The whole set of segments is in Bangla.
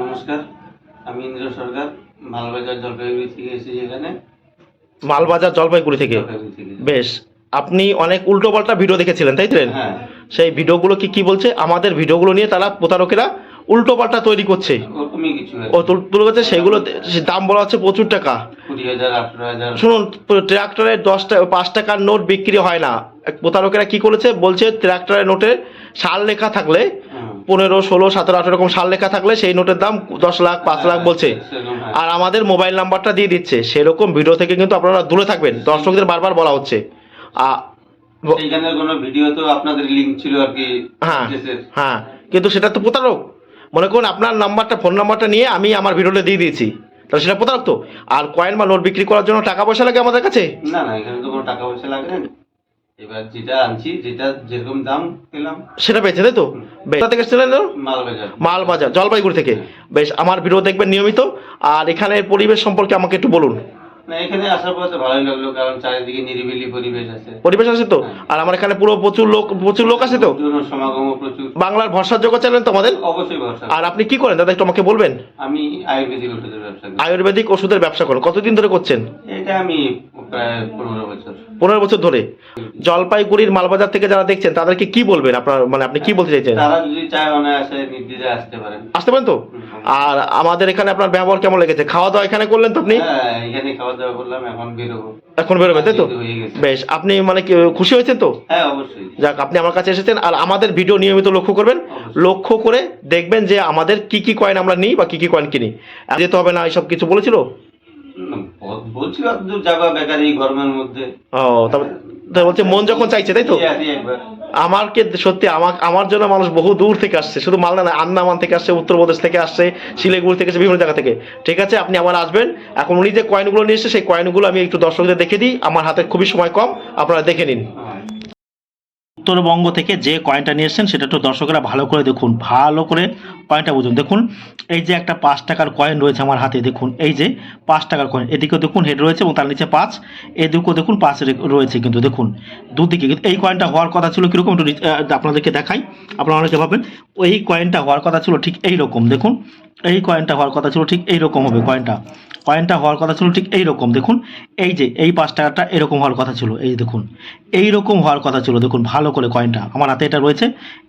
নমস্কার আমি ইন্দ্র সরকার মালবাজার জলপাইগুড়ি থেকে এসেছি এখানে। মালবাজার জলপাইগুড়ি থেকে? বেশ আপনি অনেক উল্টো পাল্টা ভিডিও দেখেছিলেন তাই তো? হ্যাঁ। সেই ভিডিওগুলো কি কি বলছে? আমাদের ভিডিওগুলো নিয়ে তারা প্রতারকেরা উল্টো পাল্টা তৈরি করছে। ওরকমই কিছু ও তুলে করছে সেগুলো দাম বলা হচ্ছে প্রচুর টাকা। শুনুন ট্রাক্টরের দশ টাকা পাঁচ টাকার নোট বিক্রি হয় না। প্রতারকেরা কি করেছে? বলছে ট্রাক্টরের নোটে সাল লেখা থাকলে। পনেরো ষোলো সতেরো আঠেরো রকম সাল লেখা থাকলে সেই নোটের দাম দশ লাখ পাঁচ লাখ বলছে। হ্যাঁ। আর আমাদের মোবাইল নাম্বারটা দিয়ে দিচ্ছে। সেরকম ভিডিও থেকে কিন্তু আপনারা দূরে থাকবেন। দর্শকদের বারবার বলা হচ্ছে। আ- সেইখানের কোনো ভিডিও তো আপনাদের লিঙ্ক ছিল আর কি হ্যাঁ হ্যাঁ। কিন্তু সেটা তো প্রতারক। মনে করুন আপনার নাম্বারটা ফোন নাম্বারটা নিয়ে আমি আমার ভিডিওটা দিয়ে দিয়েছি। তাহলে সেটা প্রতারক তো? আর কয়েন বা নোট বিক্রি করার জন্য টাকা পয়সা লাগে আমাদের কাছে? না না এখানে তো কোনো টাকা পয়সা লাগে না। এবার যেটা আনছি যেটা যেরকম দাম পেলাম সেটা পেয়েছে তাই তো? কোথা থেকে এসেছিলেন মালবাজার। জলপাইগুড়ি থেকে। বেশ আমার ভিডিও দেখবেন নিয়মিত। আর এখানের পরিবেশ সম্পর্কে আমাকে একটু বলুন। না এখানে আসার পর তো ভালোই লাগল কারণ চারিদিকে নিরিবিলি পরিবেশ আছে। পরিবেশ আছে তো? আর আমার এখানে পুরো প্রচুর লোক প্রচুর লোক আছে তো? সমাগম প্রচুর। বাংলার ভরসার যোগ্য চ্যানেল তো আমাদের অবশ্যই ভরসা আর আপনি কি করেন দাদা একটু আমাকে বলবেন? আমি আয়ুর্বেদিক ওষুধের ব্যবসা করি। আয়ুর্বেদিক ওষুধের ব্যবসা করেন। কতদিন ধরে করছেন? এটা আমি প্রায় পনেরো বছর। পনেরো বছর ধরে। জলপাইগুড়ির মালবাজার থেকে যারা দেখছেন তাদেরকে কি বলবেন? আপনার মানে আপনি কি বলতে চাইছেন? তারা যদি চায় অনায়াসে নির্দিদে আসতে পারেন। আসতে পারেন তো? আর আমাদের এখানে আপনার ব্যবহার কেমন লেগেছে? খাওয়া দাওয়া এখানে করলেন তো আপনি? হ্যাঁ এখানে খাওয়া দাওয়া করলাম এখন বেরোবো। এখন বেরোবেন তাই তো? হয়ে গেছে। বেশ আপনি মানে কি খুশি হয়েছেন তো? হ্যাঁ অবশ্যই। যাক আপনি আমার কাছে এসেছেন আর আমাদের ভিডিও নিয়মিত লক্ষ্য করবেন। লক্ষ্য করে দেখবেন যে আমাদের কি কি কয়েন আমরা নিই বা কি কি কয়েন কিনি। আর যেতে হবে না এইসব কিছু বলেছিল? হুম, দূর যাবা বেকার এই গরমের মধ্যে। ও তারপর বলছে মন যখন চাইছে তাই তো? আমাকে সত্যি আমার আমার জন্য মানুষ বহু দূর থেকে আসছে শুধু মালদা না আন্দামান থেকে আসছে উত্তরপ্রদেশ থেকে আসছে শিলিগুড়ি থেকে আসছে, বিভিন্ন জায়গা থেকে। ঠিক আছে আপনি আবার আসবেন। এখন উনি যে কয়েনগুলো নিয়ে এসছে সেই কয়েনগুলো আমি একটু দর্শকদের দেখে দিই। আমার হাতে খুবই সময় কম আপনারা দেখে নিন। উত্তরবঙ্গ থেকে যে কয়েনটা নিয়ে এসেছেন, সেটা একটু দর্শকরা ভালো করে দেখুন, ভালো করে কয়েনটা বুঝুন। দেখুন, এই যে একটা পাঁচ টাকার কয়েন রয়েছে আমার হাতে, দেখুন, এই যে পাঁচ টাকার কয়েন এদিকেও দেখুন হেড রয়েছে এবং তার নিচে পাঁচ, এদিকেও দেখুন পাঁচ রয়েছে কিন্তু, দেখুন, দুদিকে কিন্তু, এই কয়েনটা হওয়ার কথা ছিল কীরকম একটু আপনাদেরকে দেখাই, আপনারা অনেকে ভাবেন এই কয়েনটা হওয়ার কথা ছিল ঠিক এই রকম, দেখুন, এই কয়েনটা হওয়ার কথা ছিল ঠিক এই রকম হবে কয়েনটা কয়েনটা হওয়ার কথা ছিল ঠিক এই রকম, দেখুন, এই যে এই পাঁচ টাকাটা এরকম হওয়ার কথা ছিল, এই দেখুন, এই রকম হওয়ার কথা ছিল, দেখুন, ভালো করে কয়েনটা আমার হাতে এটা রয়েছে,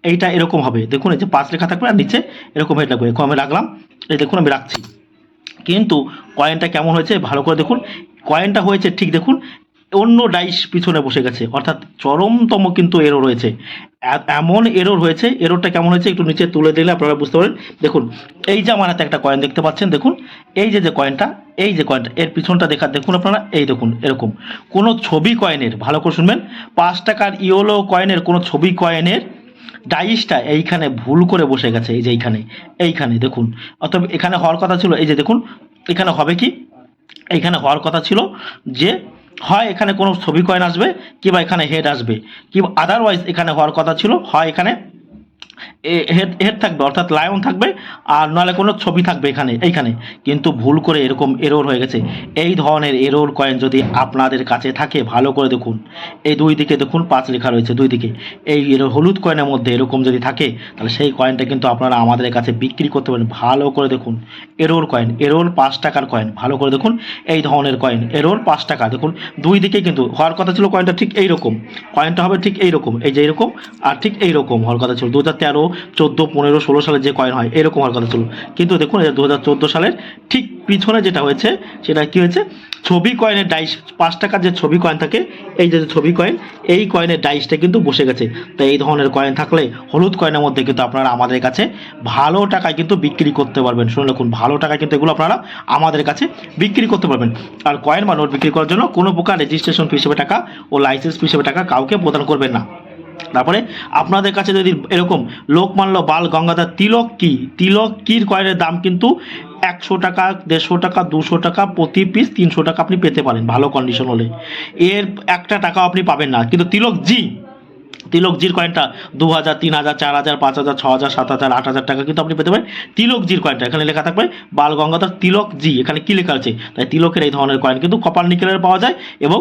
এইটা এরকম হবে। দেখুন, এই যে পাঁচ লেখা থাকবে আর নিচে এরকম হেড লাগবে, এরকম আমি রাখলাম। এই দেখুন, আমি রাখছি। কিন্তু কয়েনটা কেমন হয়েছে? ভালো করে দেখুন। কয়েনটা হয়েছে ঠিক দেখুন অন্য ডাইস পিছনে বসে গেছে। অর্থাৎ চরমতম কিন্তু এরো রয়েছে। এমন এরর হয়েছে এরোরটা কেমন হয়েছে একটু নিচে তুলে দিলে আপনারা বুঝতে পারেন। দেখুন, এই যে আমার হাতে একটা কয়েন দেখতে পাচ্ছেন, দেখুন, এই যে যে কয়েনটা এই যে কয়েনটা এর পিছনটা দেখা, দেখুন আপনারা, এই দেখুন, এরকম। কোনো ছবি কয়েনের ভালো করে শুনবেন, পাঁচ টাকার ইওলো কয়েনের কোনো ছবি কয়েনের ডাইসটা এইখানে ভুল করে বসে গেছে, এই যে এইখানে এইখানে, দেখুন। অতএব এখানে হওয়ার কথা ছিল, এই যে দেখুন, এখানে হবে কি? এইখানে হওয়ার কথা ছিল যে হয় এখানে কোনো ছবি কয়েন আসবে, কিংবা এখানে হেড আসবে কি আদারওয়াইজ এখানে হওয়ার কথা ছিল, হয় এখানে হেড থাকবে, অর্থাৎ লায়ন থাকবে, আর নাহলে কোনো ছবি থাকবে এখানে, এইখানে। কিন্তু ভুল করে এরকম এরোর হয়ে গেছে। এই ধরনের এরোর কয়েন যদি আপনাদের কাছে থাকে, ভালো করে দেখুন। এই দুই দিকে দেখুন, পাঁচ লেখা রয়েছে দুই দিকে। এই হলুদ কয়েনের মধ্যে এরকম যদি থাকে, তাহলে সেই কয়েনটা কিন্তু আপনারা আমাদের কাছে বিক্রি করতে পারেন। ভালো করে দেখুন। এরোর কয়েন এরোর পাঁচ টাকার কয়েন ভালো করে দেখুন। এই ধরনের কয়েন এরোর পাঁচ টাকা, দেখুন। দুই দিকে কিন্তু, হওয়ার কথা ছিল কয়েনটা ঠিক এইরকম। কয়েনটা হবে ঠিক এই রকম এই যে এরকম, আর ঠিক এই রকম হওয়ার কথা ছিল। দু হাজার তেরো, চোদ্দ, পনেরো, ষোলো সালে যে কয়েন হয়, এরকম হওয়ার কথা ছিল। কিন্তু দেখুন দু হাজার চোদ্দ সালের ঠিক পিছনে যেটা হয়েছে, সেটা কি হয়েছে? ছবি কয়েনের ডাইস পাঁচ টাকার যে ছবি কয়েন থাকে, এই যে ছবি কয়েন এই কয়েনের ডাইসটা কিন্তু বসে গেছে। তো এই ধরনের কয়েন থাকলে, হলুদ কয়েনের মধ্যে কিন্তু আপনারা আমাদের কাছে ভালো টাকায় কিন্তু বিক্রি করতে পারবেন। শুনে রাখুন ভালো টাকায় কিন্তু এগুলো আপনারা আমাদের কাছে বিক্রি করতে পারবেন। আর কয়েন বা নোট বিক্রি করার জন্য কোনো প্রকার রেজিস্ট্রেশন ফি হিসেবে টাকা ও লাইসেন্স ফি হিসেবে টাকা কাউকে প্রদান করবেন না। তারপরে আপনাদের কাছে যদি এরকম লোকমান্য বাল গঙ্গাধর তিলক কি? তিলক কির কয়েনের দাম কিন্তু একশো টাকা, দেড়শো টাকা, দুশো টাকা, প্রতি পিস তিনশো টাকা আপনি পেতে পারেন ভালো কন্ডিশন হলে। এর একটা টাকা আপনি পাবেন না। কিন্তু তিলক জি তিলকজির কয়েনটা দু হাজার তিন হাজার চার হাজার পাঁচ হাজার ছ হাজার সাত হাজার আট হাজার টাকা কিন্তু আপনি পেতে পারেন। তিলকজির কয়েনটা, এখানে লেখা থাকবে বাল গঙ্গাধর তিলক জি। এখানে কি লেখা আছে? তাই তিলকের এই ধরনের কয়েন কিন্তু কপার নিকেলের পাওয়া যায় এবং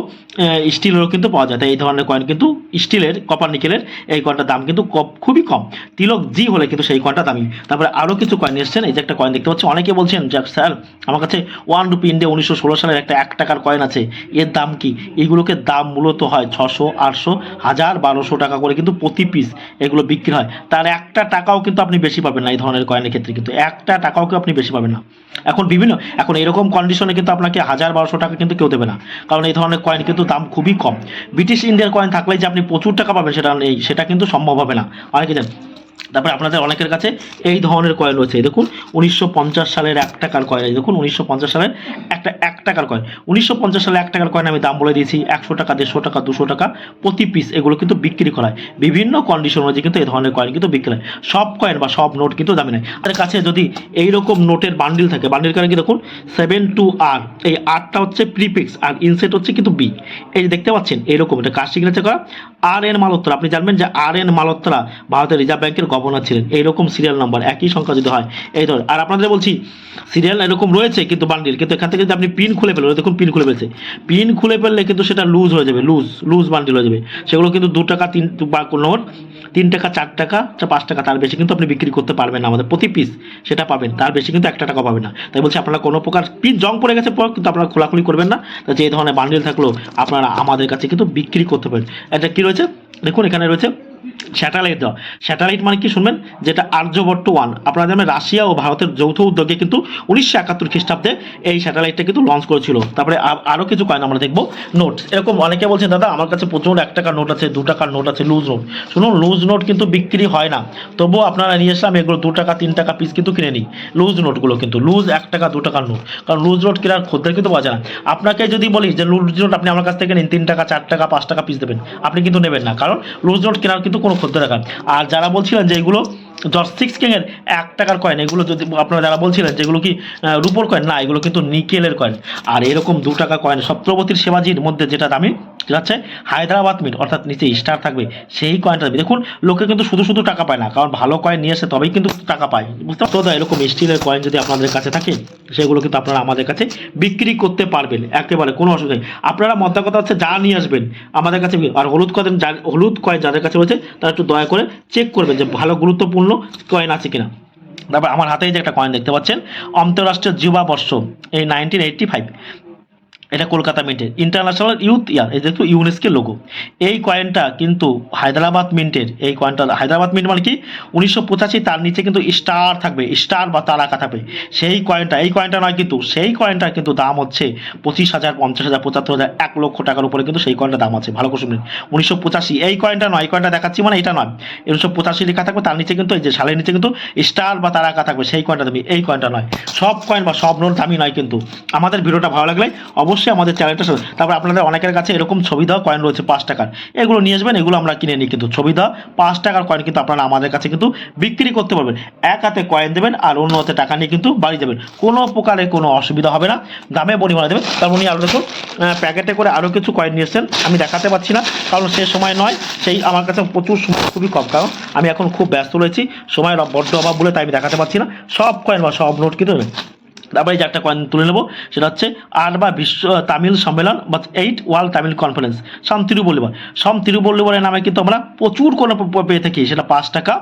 স্টিলেরও কিন্তু পাওয়া যায়। তাই এই ধরনের কয়েন কিন্তু স্টিলের কপার নিকেলের এই কয়েনটার দাম কিন্তু খুবই কম। তিলক জি হলে কিন্তু সেই কয়েনটা দামি। তারপরে আরও কিছু কয়েন এসছেন। এই যে একটা কয়েন দেখতে পাচ্ছি অনেকে বলছেন যে স্যার, আমার কাছে ওয়ান রুপি ইন্ডিয়া উনিশশো ষোলো সালের একটা এক টাকার কয়েন আছে। এর দাম কি? এইগুলোকে দাম মূলত হয় ছশো, আটশো, হাজার, বারোশো টাকা করে কিন্তু প্রতি পিস এগুলো বিক্রি হয়। তার একটা টাকাও কিন্তু আপনি বেশি পাবেন না এই ধরনের কয়েনের ক্ষেত্রে কিন্তু। একটা টাকাও কেউ আপনি বেশি পাবেন না। এখন বিভিন্ন, এখন এরকম কন্ডিশনে কিন্তু আপনাকে হাজার বারোশো টাকা কিন্তু কেউ দেবে না। কারণ এই ধরনের কয়েন কিন্তু দাম খুবই কম। ব্রিটিশ ইন্ডিয়ার কয়েন থাকলে যে আপনি প্রচুর টাকা পাবেন সেটা নেই, সেটা কিন্তু সম্ভব হবে না। অনেকে জানেন তারপরে আপনাদের অনেকের কাছে এই ধরনের কয়েন রয়েছে। দেখুন, উনিশশো পঞ্চাশ সালের এক টাকার কয়েন দেখুন, উনিশশো পঞ্চাশ সালের একটা, এক টাকার কয়েন উনিশশো পঞ্চাশ সালে এক টাকার কয়েন আমি দাম বলে দিয়েছি, একশো টাকা, দেড়শো টাকা, দুশো টাকা প্রতি পিস এগুলো কিন্তু বিক্রি করা হয়। বিভিন্ন কন্ডিশন অনুযায়ী কিন্তু এই ধরনের কয়েন কিন্তু বিক্রি হয়। সব কয়েন বা সব নোট কিন্তু দামি নেয়। আমাদের কাছে যদি এইরকম নোটের বান্ডিল থাকে বান্ডিল কারণে কি দেখুন সেভেন টু আর এই আরটা হচ্ছে প্রিপিক্স আর ইনসেট হচ্ছে কিন্তু বি এই যে দেখতে পাচ্ছেন, এইরকম এটা কার সিগনেচার করা? আর এন মালোত্রা আপনি জানবেন যে আর এন মালোত্রা ভারতের রিজার্ভ ব্যাংকের গভর্নর ছিলেন এইরকম সিরিয়াল নাম্বার একই সংখ্যা যদি হয়, এই ধর, আর আপনাদের বলছি সিরিয়াল এরকম রয়েছে কিন্তু বান্ডিল কিন্তু এখান থেকে যদি আপনি পিন খুলে ফেলেন দেখুন পিন খুলে ফেলছে। পিন খুলে ফেললে কিন্তু সেটা লুজ হয়ে যাবে লুজ লুজ বান্ডিল হয়ে যাবে। সেগুলো কিন্তু দু টাকা, তিন, বা কোনো তিন টাকা, চার টাকা পাঁচ টাকা, তার বেশি কিন্তু আপনি বিক্রি করতে পারবেন না আমাদের, প্রতি পিস সেটা পাবেন, তার বেশি কিন্তু একটা টাকা পাবেন না। তাই বলছি, আপনারা কোনো প্রকার পিস জং পড়ে গেছে পর কিন্তু আপনারা খোলাখুলি করবেন না। যে ধরনের বান্ডিল থাকলেও আপনারা আমাদের কাছে কিন্তু বিক্রি করতে পারেন। এটা কী রয়েছে? দেখুন, এখানে রয়েছে স্যাটেলাইট দেওয়া। স্যাটেলাইট মানে কি শুনবেন? যেটা আর্যভট্ট ওয়ান আপনারা জানেন রাশিয়া ও ভারতের যৌথ উদ্যোগে কিন্তু উনিশশো একাত্তর খ্রিস্টাব্দে এই স্যাটেলাইটটা কিন্তু লঞ্চ করেছিল। তারপরে আরও কিছু কয়েন আমরা দেখব। নোট এরকম অনেকে বলছেন, দাদা, আমার কাছে প্রচুর এক টাকার নোট আছে, দু টাকার নোট আছে লুজ নোট শুনুন লুজ নোট কিন্তু বিক্রি হয় না। তবুও আপনারা নিয়ে এসলাম এগুলো দু টাকা, তিন টাকা পিস কিন্তু কিনে নিই। লুজ নোটগুলো কিন্তু লুজ এক টাকা, দু টাকার নোট কারণ লুজ নোট কেনার খদ্দের কিন্তু যায় না। আপনাকে যদি বলি যে লুজ নোট আপনি আমার কাছ থেকে নিন, তিন টাকা, চার টাকা, পাঁচ টাকা পিস দেবেন, আপনি কিন্তু নেবেন না। কারণ লুজ নোট কেনার কিন্তু কোনো খদ্দের টাকা। আর যারা বলছিলেন যে এগুলো জর্জ সিক্স কিংয়ের এক টাকার কয়েন এগুলো যদি আপনারা যারা বলছিলেন যেগুলো কি রুপোর কয়েন না, এগুলো কিন্তু নিকেলের কয়েন আর এরকম দু টাকা কয়েন সপ্তপতির সেবাজির মধ্যে যেটা দামি হচ্ছে। হায়দ্রাবাদ মিট অর্থাৎ নিচে স্টার থাকবে সেই কয়েনটা দামি দেখুন, লোকে কিন্তু শুধু শুধু টাকা পায় না, কারণ ভালো কয়েন নিয়ে আসে তবেই কিন্তু টাকা পায়। বুঝতে পারছ তো এরকম স্টিলের কয়েন যদি আপনাদের কাছে থাকে, সেগুলো কিন্তু আপনারা আমাদের কাছে বিক্রি করতে পারবেন, একেবারে কোনো অসুবিধা নেই। আপনারা মধ্যা কথা হচ্ছে, যা নিয়ে আসবেন আমাদের কাছে আর হলুদ কয়েন হলুদ কয়েন যাদের কাছে রয়েছে, তারা একটু দয়া করে চেক করবেন যে ভালো গুরুত্বপূর্ণ কয়েন আছে কিনা। তারপর আমার হাতেই যে একটা কয়েন দেখতে পাচ্ছেন, অন্তরাষ্ট্রীয় যুবা বর্ষ এই নাইনটিন এইটটি ফাইভ এটা কলকাতা মিন্টের ইন্টারন্যাশনাল ইউথ ইয়ার এই যেহেতু ইউনেস্কের লোগো এই কয়েনটা কিন্তু হায়দ্রাবাদ মিন্টের এই কয়েনটা হায়দ্রাবাদ মিন্ট মানে কি? উনিশশো পঁচাশি তার নিচে কিন্তু স্টার থাকবে স্টার বা তারাকা থাকবে। সেই কয়েনটা এই কয়েনটা নয় কিন্তু, সেই কয়েনটার কিন্তু দাম হচ্ছে পঁচিশ হাজার, পঞ্চাশ হাজার, পঁচাত্তর হাজার, এক লক্ষ টাকার উপরে কিন্তু সেই কয়েনটার দাম আছে। ভালো করে শুনবেন উনিশশো পঁচাশি, এই কয়েনটা নয়, এই কয়েনটা দেখাচ্ছি মানে এটা নয়। উনিশশো পঁচাশি লেখা থাকবে, তার নিচে কিন্তু এই যে সালের নিচে কিন্তু স্টার বা তারাকা থাকবে, সেই কয়েনটা দামি, এই কয়েনটা নয়। সব কয়েন বা সব নোট দামি নয় কিন্তু। আমাদের ভিডিওটা ভালো লাগলে অবশ্যই আমাদের চ্যানেলটা তারপর আপনাদের অনেকের কাছে এরকম ছবি দেওয়া কয়েন রয়েছে পাঁচ টাকার। এগুলো নিয়ে আসবেন, এগুলো আমরা কিনে নিই কিন্তু। ছবি দেওয়া পাঁচ টাকার কয়েন কিন্তু আপনারা আমাদের কাছে কিন্তু বিক্রি করতে পারবেন। এক হাতে কয়েন দেবেন আর অন্য হাতে টাকা নিয়ে কিন্তু বাড়ি যাবেন। কোনো প্রকারে কোনো অসুবিধা হবে না। দামে পরিমাণে দেবেন। তারপর উনি আরও দেখুন প্যাকেটে করে আরও কিছু কয়েন নিয়ে এসেছেন। আমি দেখাতে পারছি না, কারণ সে সময় নয়। সেই আমার কাছে প্রচুর সময় খুবই কম। কারণ আমি এখন খুব ব্যস্ত রয়েছি। সময়ের বড্ড অভাব বলে তাই আমি দেখাতে পারছি না। সব কয়েন বা সব নোট কিন্তু তারপরে যে একটা কয়েন তুলে নেব। সেটা হচ্ছে আট বা বিশ্ব তামিল সম্মেলন বা এইট ওয়ার্ল্ড তামিল কনফারেন্স সাম তিরুবল্লিবর সাম তিরুবল্লিবরের নামে কিন্তু আমরা প্রচুর কোনো পেয়ে থাকি। সেটা পাঁচ টাকা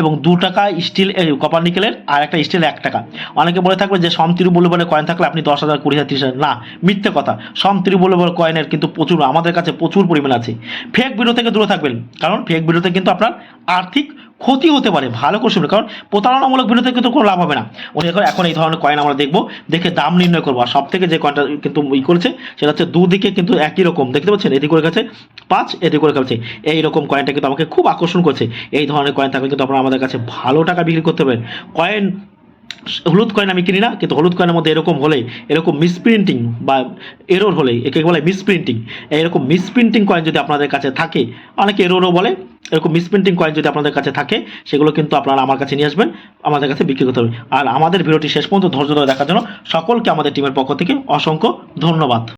এবং দু টাকা স্টিল কপার নিকেলের আর একটা স্টিল এক টাকা। অনেকে বলে থাকবে যে সম তিরুবল্লিবরের কয়েন থাকলে আপনি দশ হাজার, কুড়ি হাজার, তিরিশ হাজার। না, মিথ্যে কথা। সম তিরুবল্লিবর কয়েনের কিন্তু প্রচুর, আমাদের কাছে প্রচুর পরিমাণ আছে। ফেক ভিডিও থেকে দূরে থাকবেন। কারণ ফেক ভিডিওতে কিন্তু আপনার আর্থিক ক্ষতি হতে পারে, ভালো করে শুনবেন কারণ প্রতারণামূলক ভিডিওতে কিন্তু কোনো লাভ হবে না। উনি এখন এখন এই ধরনের কয়েন আমরা দেখব, দেখে দাম নির্ণয় করব। আর সব থেকে যে কয়েনটা কিন্তু ই করেছে, সেটা হচ্ছে দুদিকে কিন্তু একই রকম। দেখতে পাচ্ছেন? এদিকে করে গেছে, পাঁচ, এদিকে করে গেছে। এই রকম কয়েনটা কিন্তু আমাকে খুব আকর্ষণ করছে। এই ধরনের কয়েন থাকলে কিন্তু আপনারা আমাদের কাছে ভালো টাকা বিক্রি করতে পারেন। কয়েন হলুদ কয়েন আমি কিনি না, কিন্তু হলুদ কয়েনের মধ্যে এরকম হলে, এরকম মিসপ্রিন্টিং বা এরোর হলে, একে বলে মিসপ্রিন্টিং এরকম মিসপ্রিন্টিং কয়েন যদি আপনাদের কাছে থাকে, অনেকে এরোরও বলে এরকম মিসপ্রিন্টিং কয়েন যদি আপনাদের কাছে থাকে, সেগুলো কিন্তু আপনারা আমার কাছে নিয়ে আসবেন, আমাদের কাছে বিক্রি করতে হবে। আর আমাদের ভিডিওটি শেষ পর্যন্ত ধৈর্য ধরে দেখার জন্য সকলকে আমাদের টিমের পক্ষ থেকে অসংখ্য ধন্যবাদ।